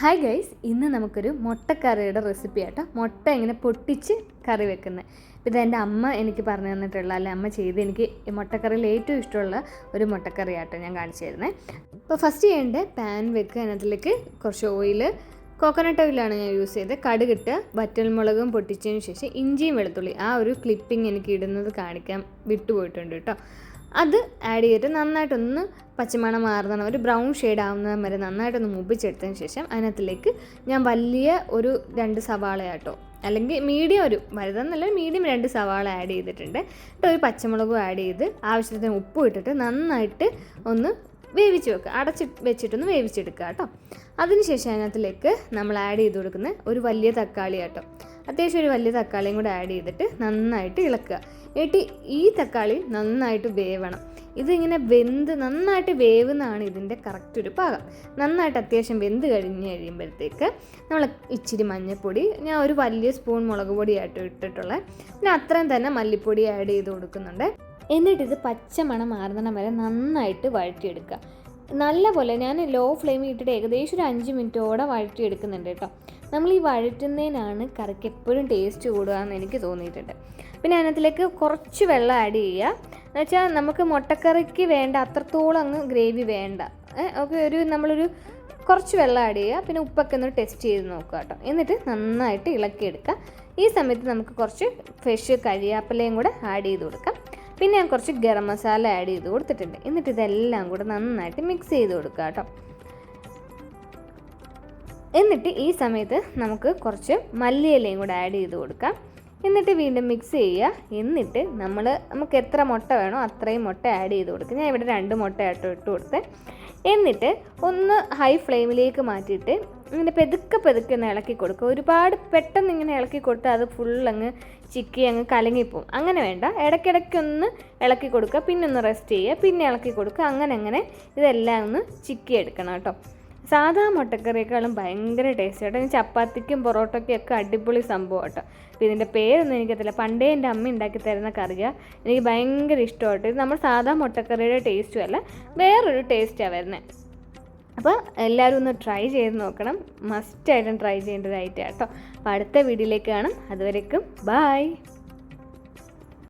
Hi guys ഇന്ന് നമുക്കൊരു മുട്ടക്കറിയുടെ recipe ആട്ടോ. മുട്ട ഇങ്ങനെ പൊട്ടിച്ച് കറി വെക്കുന്നത് ഇത് എന്റെ അമ്മ എനിക്ക് പറഞ്ഞു തന്നിട്ടുള്ള അല്ലെ അമ്മ ചെയ്ത് എനിക്ക് മുട്ടക്കറിയിൽ ഏറ്റവും ഇഷ്ടമുള്ള ഒരു മുട്ടക്കറി ആട്ടോ ഞാൻ കാണിച്ചു തരുന്നത് അപ്പോൾ ഫസ്റ്റ് ചെയ്യേണ്ടത് പാൻ വെക്കുക അതിനകത്തിലേക്ക് കുറച്ച് ഓയിൽ കോക്കനട്ട് ഓയിലാണ് ഞാൻ യൂസ് ചെയ്തത്. കടുകിട്ട് വറ്റൽമുളകും പൊട്ടിച്ചതിന് ശേഷം ഇഞ്ചിയും വെളുത്തുള്ളി. ആ ഒരു ക്ലിപ്പിംഗ് എനിക്ക് ഇടുന്നത് കാണിക്കാൻ വിട്ടുപോയിട്ടുണ്ട് കേട്ടോ. അത് ആഡ് ചെയ്തിട്ട് നന്നായിട്ടൊന്ന് പച്ചമണം മാറുന്ന ഒരു ബ്രൗൺ ഷെയ്ഡ് ആവുന്നത് വരെ നന്നായിട്ടൊന്ന് മുപ്പിച്ചെടുത്തതിന് ശേഷം അതിനകത്തിലേക്ക് ഞാൻ വലിയ ഒരു രണ്ട് സവാളയാട്ടോ അല്ലെങ്കിൽ മീഡിയം ഒരു വലുതെന്നല്ല മീഡിയം രണ്ട് സവാള ആഡ് ചെയ്തിട്ടുണ്ട്. എന്നിട്ട് ഒരു പച്ചമുളകും ആഡ് ചെയ്ത് ആവശ്യത്തിന് ഉപ്പും ഇട്ടിട്ട് നന്നായിട്ട് ഒന്ന് വേവിച്ച് വെക്കുക. അടച്ച് വെച്ചിട്ടൊന്ന് വേവിച്ചെടുക്കുക കേട്ടോ. അതിനുശേഷം അതിനകത്തിലേക്ക് നമ്മൾ ആഡ് ചെയ്ത് കൊടുക്കുന്ന ഒരു വലിയ തക്കാളി കേട്ടോ അത്യാവശ്യം ഒരു വലിയ തക്കാളിയും കൂടെ ആഡ് ചെയ്തിട്ട് നന്നായിട്ട് ഇളക്കുക. എന്നിട്ട് ഈ തക്കാളി നന്നായിട്ട് വേവണം. ഇതിങ്ങനെ വെന്ത് നന്നായിട്ട് വേവുന്നതാണ് ഇതിന്റെ കറക്റ്റ് ഒരു പാകം. നന്നായിട്ട് അത്യാവശ്യം വെന്ത് കഴിഞ്ഞ് കഴിയുമ്പോഴത്തേക്ക് നമ്മൾ ഇച്ചിരി മഞ്ഞൾപ്പൊടി ഞാൻ ഒരു വലിയ സ്പൂൺ മുളക് പൊടിയായിട്ട് ഇട്ടിട്ടുള്ളത് പിന്നെ അത്രയും തന്നെ മല്ലിപ്പൊടി ആഡ് ചെയ്ത് കൊടുക്കുന്നുണ്ട്. എന്നിട്ട് ഇത് പച്ചമണം മാറുന്നണം വരെ നന്നായിട്ട് വഴറ്റിയെടുക്കുക. നല്ല പോലെ ഞാൻ ലോ ഫ്ലെയിമിൽ ഇട്ടിട്ട് ഏകദേശം ഒരു അഞ്ച് മിനിറ്റോടെ വഴറ്റിയെടുക്കുന്നുണ്ട് കേട്ടോ. നമ്മൾ ഈ വഴറ്റുന്നതിനാണ് കറിക്ക് എപ്പോഴും ടേസ്റ്റ് കൂടുക എന്ന് എനിക്ക് തോന്നിയിട്ടുണ്ട്. പിന്നെ അതിനകത്തിലേക്ക് കുറച്ച് വെള്ളം ആഡ് ചെയ്യുക. എന്നുവെച്ചാൽ നമുക്ക് മുട്ടക്കറിക്ക് വേണ്ട അത്രത്തോളം അങ്ങ് ഗ്രേവി വേണ്ട. ഓക്കെ ഒരു നമ്മളൊരു കുറച്ച് വെള്ളം ആഡ് ചെയ്യുക പിന്നെ ഉപ്പൊക്കെ ഒന്ന് ടെസ്റ്റ് ചെയ്ത് നോക്കുക കേട്ടോ. എന്നിട്ട് നന്നായിട്ട് ഇളക്കിയെടുക്കുക ഈ സമയത്ത് നമുക്ക് കുറച്ച് ഫ്രഷ് കരിയാപ്പിലയും കൂടെ ആഡ് ചെയ്ത് കൊടുക്കാം. പിന്നെ ഞാൻ കുറച്ച് ഗരം മസാല ആഡ് ചെയ്ത് കൊടുത്തിട്ടുണ്ട്. എന്നിട്ട് ഇതെല്ലാം കൂടെ നന്നായിട്ട് മിക്സ് ചെയ്ത് കൊടുക്കുക കേട്ടോ. എന്നിട്ട് ഈ സമയത്ത് നമുക്ക് കുറച്ച് മല്ലിയിലയും കൂടെ ആഡ് ചെയ്ത് കൊടുക്കാം. എന്നിട്ട് വീണ്ടും മിക്സ് ചെയ്യുക. എന്നിട്ട് നമ്മൾ നമുക്ക് എത്ര മുട്ട വേണോ അത്രയും മുട്ട ആഡ് ചെയ്ത് കൊടുക്കുക. ഞാൻ ഇവിടെ രണ്ട് മുട്ട ആയിട്ട് ഇട്ട് കൊടുത്ത്. എന്നിട്ട് ഒന്ന് ഹൈ ഫ്ലെയിമിലേക്ക് മാറ്റിയിട്ട് ഇങ്ങനെ പെതുക്കെ പെതുക്കെ ഒന്ന് ഇളക്കി കൊടുക്കുക. ഒരുപാട് പെട്ടെന്ന് ഇങ്ങനെ ഇളക്കി കൊടുത്താൽ അത് ഫുൾ അങ്ങ് ചിക്കി അങ്ങ് കലങ്ങിപ്പോവും. അങ്ങനെ വേണ്ട. ഇടയ്ക്കിടയ്ക്കൊന്ന് ഇളക്കി കൊടുക്കുക. പിന്നെ ഒന്ന് റെസ്റ്റ് ചെയ്യുക. പിന്നെ ഇളക്കി കൊടുക്കുക. അങ്ങനെ അങ്ങനെ ഇതെല്ലാം ഒന്ന് ചിക്കി എടുക്കണം കേട്ടോ. സാധാ മുട്ടക്കറിയേക്കാളും ഭയങ്കര ടേസ്റ്റ് കേട്ടോ ചപ്പാത്തിക്കും പൊറോട്ടയ്ക്കും ഒക്കെ അടിപൊളി സംഭവം കേട്ടോ അപ്പോൾ ഇതിന്റെ പേരൊന്നും എനിക്കത്തില്ല പണ്ടേ എന്റെ അമ്മ ഉണ്ടാക്കി തരുന്ന കറിയാണ് എനിക്ക് ഭയങ്കര ഇഷ്ടമായിട്ട് ഇത് നമ്മൾ സാധാ മുട്ടക്കറിയുടെ ടേസ്റ്റും അല്ല വേറൊരു ടേസ്റ്റാണ് വരുന്നത് അപ്പോൾ എല്ലാവരും ഒന്ന് ട്രൈ ചെയ്ത് നോക്കണം. മസ്റ്റായിട്ടും ട്രൈ ചെയ്യേണ്ടതായിട്ട് കേട്ടോ അപ്പോൾ അടുത്ത വീഡിയോയിലേക്ക് കാണാം. അതുവരേക്കും ബായ്